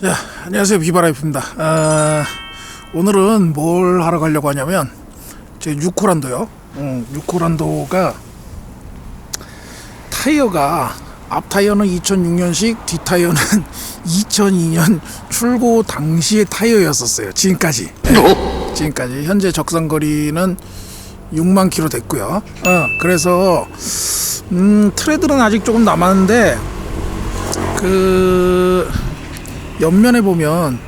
자, 안녕하세요. 비바라이프입니다. 아, 오늘은 뭘 하러 가려고 하냐면, 제 유코란도요. 음, 유코란도가 타이어가 앞 타이어는 2006년식, 뒷 타이어는 2002년 출고 당시의 타이어였었어요. 지금까지. 네, 지금까지 현재 적상 거리는 6만 킬로 됐고요. 어, 그래서 음, 트레드는 아직 조금 남았는데 그 옆면에 보면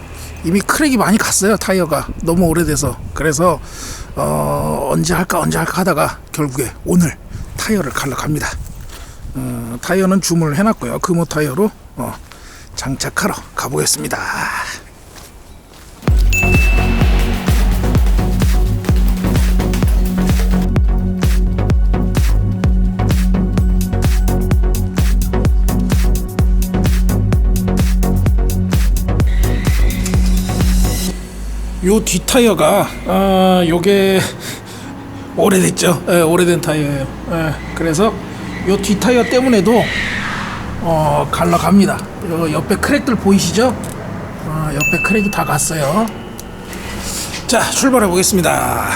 이미 크랙이 많이 갔어요 타이어가. 너무 오래돼서. 그래서 어, 언제 할까 언제 할까 하다가 결국에 오늘 타이어를 갈러 갑니다. 어, 타이어는 주문을 해놨고요. 금호 타이어로 어, 장착하러 가보겠습니다 요 뒷타이어가 아 요게 오래됐죠? 예, 오래된 타이어예요. 예, 그래서 요 뒷타이어 때문에도 어 갈러 갑니다. 요 옆에 크랙들 보이시죠? 어, 옆에 크랙이 다 갔어요. 자 출발해 보겠습니다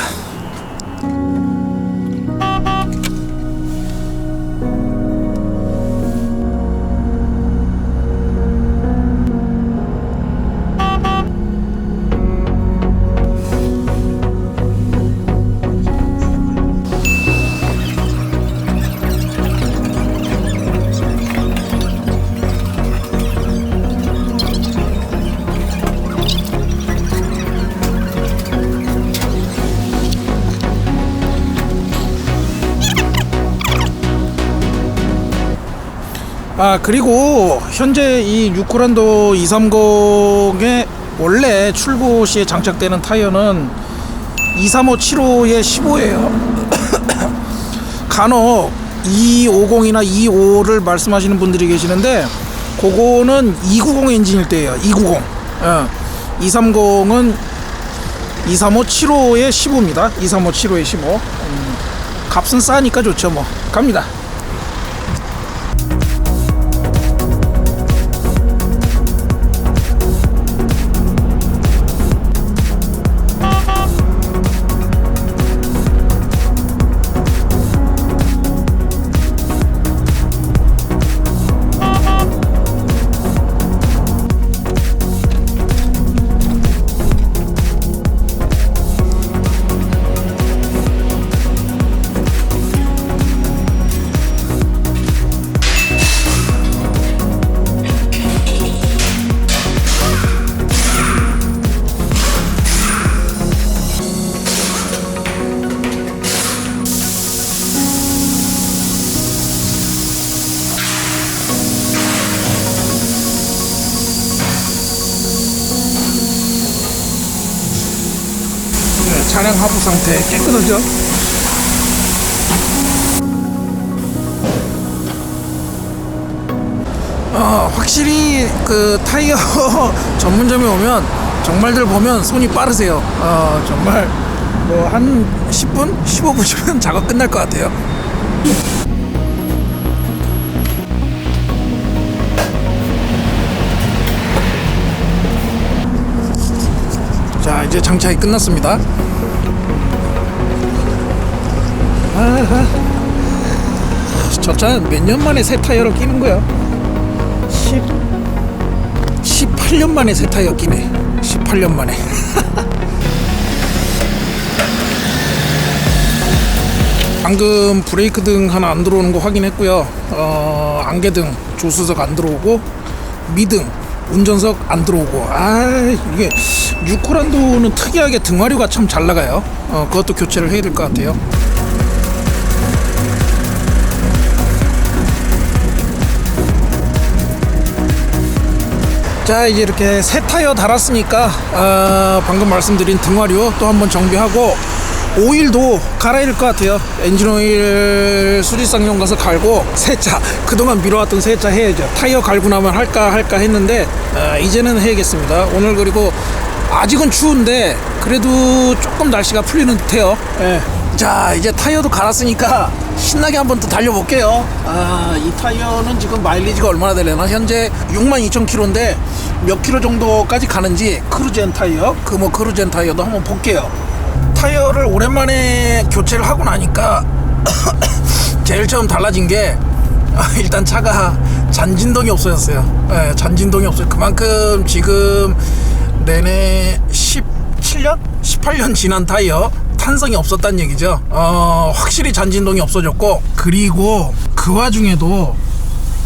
아 그리고 현재 이 유쿠란도 230의 원래 출고 시에 장착되는 타이어는 23575의 15예요. 간혹 250이나 25를 말씀하시는 분들이 계시는데 그거는 290 엔진일 때예요. 290 어, 230은 23575의 15입니다. 23575의 15 음, 값은 싸니까 좋죠 뭐. 갑니다 차량 하부 상태 깨끗하죠? 어, 확실히 그 타이어 전문점에 오면 정말들 보면 손이 빠르세요. 어, 정말 뭐 한 10분, 15분이면 작업 끝날 것 같아요. 자, 이제 장착이 끝났습니다. 저 차는 몇 년 만에 새 타이어를 끼는 거야? 10, 18년 만에 새 타이어 끼네. 18년 만에. 방금 브레이크 등 하나 안 들어오는 거 확인했고요. 어, 안개등 조수석 안 들어오고 미등 운전석 안 들어오고 아 이게 유코란도는 특이하게 등화류가 참 잘 나가요. 어, 그것도 교체를 해야 될 것 같아요. 자 이제 이렇게 새 타이어 달았으니까 어, 방금 말씀드린 등화류 또 한번 정비하고 오일도 갈아야 될것 같아요. 엔진 오일 수리상용 가서 갈고 세차 그동안 미뤄왔던 세차 해야죠. 타이어 갈고 나면 할까 할까 했는데 어, 이제는 해야겠습니다. 오늘 그리고 아직은 추운데 그래도 조금 날씨가 풀리는 듯해요. 예, 자 이제 타이어도 갈았으니까 신나게 한번 또 달려볼게요. 아 이 타이어는 지금 마일리지가 얼마나 되려나? 현재 62,000km인데 몇 킬로 정도까지 가는지 크루젠 타이어 그 뭐 크루젠 타이어도 한번 볼게요. 타이어를 오랜만에 교체를 하고 나니까 제일 처음 달라진 게 아, 일단 차가 잔진동이 없어졌어요. 예, 잔진동이 없어요. 그만큼 지금 내내 17년? 18년 지난 타이어 탄성이 없었다는 얘기죠. 어, 확실히 잔진동이 없어졌고 그리고 그 와중에도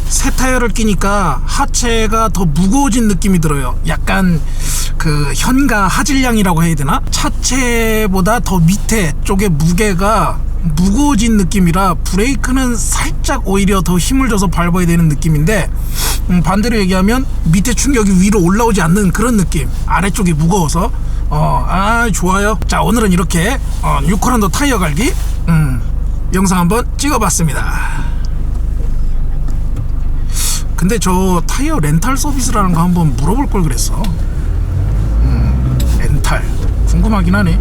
새 타이어를 끼니까 하체가 더 무거워진 느낌이 들어요. 약간 그 현가 하질량이라고 해야 되나? 차체보다 더 밑에 쪽에 무게가 무거워진 느낌이라 브레이크는 살짝 오히려 더 힘을 줘서 밟아야 되는 느낌인데 음, 반대로 얘기하면 밑에 충격이 위로 올라오지 않는 그런 느낌 아래쪽이 무거워서 어, 아 좋아요. 자 오늘은 이렇게 어, 뉴코란도 타이어 갈기 음, 영상 한번 찍어봤습니다. 근데 저 타이어 렌탈 서비스라는 거 한번 물어볼 걸 그랬어. 음, 렌탈. 궁금하긴 하네